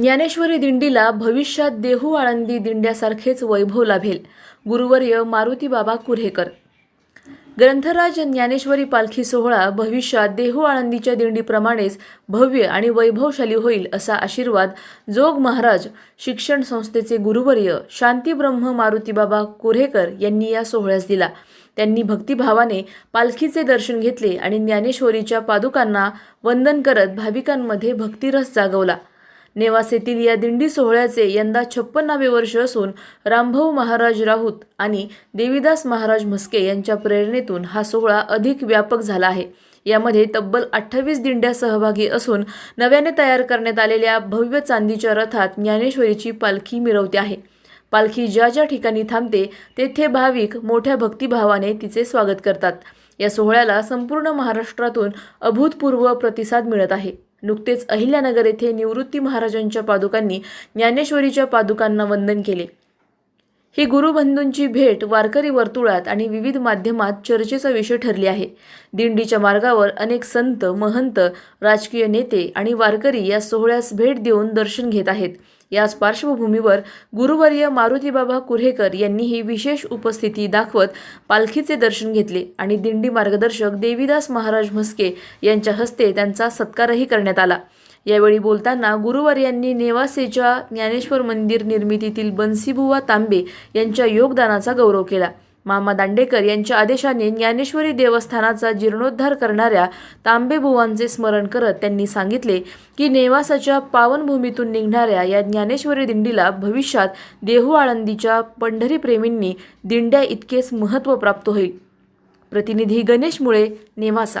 ज्ञानेश्वरी दिंडीला भविष्यात देहू आळंदी दिंड्यासारखेच वैभव लाभेल. गुरुवर्य मारुतीबाबा कुर्हेकर कुऱ्हेकर. ग्रंथराज ज्ञानेश्वरी पालखी सोहळा भविष्यात देहू आळंदीच्या दिंडीप्रमाणेच भव्य आणि वैभवशाली होईल असा आशीर्वाद जोग महाराज शिक्षण संस्थेचे गुरुवर्य शांतीब्रह्म मारुतीबाबा कुऱ्हेकर यांनी या सोहळ्यास दिला. त्यांनी भक्तिभावाने पालखीचे दर्शन घेतले आणि ज्ञानेश्वरीच्या पादुकांना वंदन करत भाविकांमध्ये भक्तिरस जागवला. नेवासेतील या दिंडी सोहळ्याचे यंदा छप्पन्नावे वर्ष असून रामभाऊ महाराज राऊत आणि देवीदास महाराज म्हस्के यांच्या प्रेरणेतून हा सोहळा अधिक व्यापक झाला आहे. यामध्ये तब्बल अठ्ठावीस दिंड्या सहभागी असून नव्याने तयार करण्यात आलेल्या भव्य चांदीच्या रथात ज्ञानेश्वरीची पालखी मिरवते आहे. पालखी ज्या ज्या ठिकाणी थांबते तेथे भाविक मोठ्या भक्तिभावाने तिचे स्वागत करतात. या सोहळ्याला संपूर्ण महाराष्ट्रातून अभूतपूर्व प्रतिसाद मिळत आहे. नुकतेच अहिल्यानगर येथे निवृत्ती महाराजांच्या पादुकांनी ज्ञानेश्वरीच्या पादुकांना वंदन केले. ही गुरुबंधूंची भेट वारकरी वर्तुळात आणि विविध माध्यमात चर्चेचा विषय ठरली आहे. दिंडीच्या मार्गावर अनेक संत महंत राजकीय नेते आणि वारकरी या सोहळ्यास भेट देऊन दर्शन घेत आहेत. याच पार्श्वभूमीवर गुरुवर्य मारुतीबाबा कुऱ्हेकर यांनी ही विशेष उपस्थिती दाखवत पालखीचे दर्शन घेतले आणि दिंडी मार्गदर्शक देवीदास महाराज म्हस्के यांच्या हस्ते त्यांचा सत्कारही करण्यात आला. यावेळी बोलताना गुरुवार यांनी नेवासेच्या ज्ञानेश्वर मंदिर निर्मितीतील बन्सीबुवा तांबे यांच्या योगदानाचा गौरव केला. मामा दांडेकर यांच्या आदेशाने ज्ञानेश्वरी देवस्थानाचा जीर्णोद्धार करणाऱ्या तांबेबुवांचे स्मरण करत त्यांनी सांगितले की नेवासाच्या पावनभूमीतून निघणाऱ्या या ज्ञानेश्वरी दिंडीला भविष्यात देहू आळंदीच्या पंढरी प्रेमींनी दिंड्या इतकेच महत्त्व प्राप्त होईल. प्रतिनिधी गणेश मुळे नेवासा.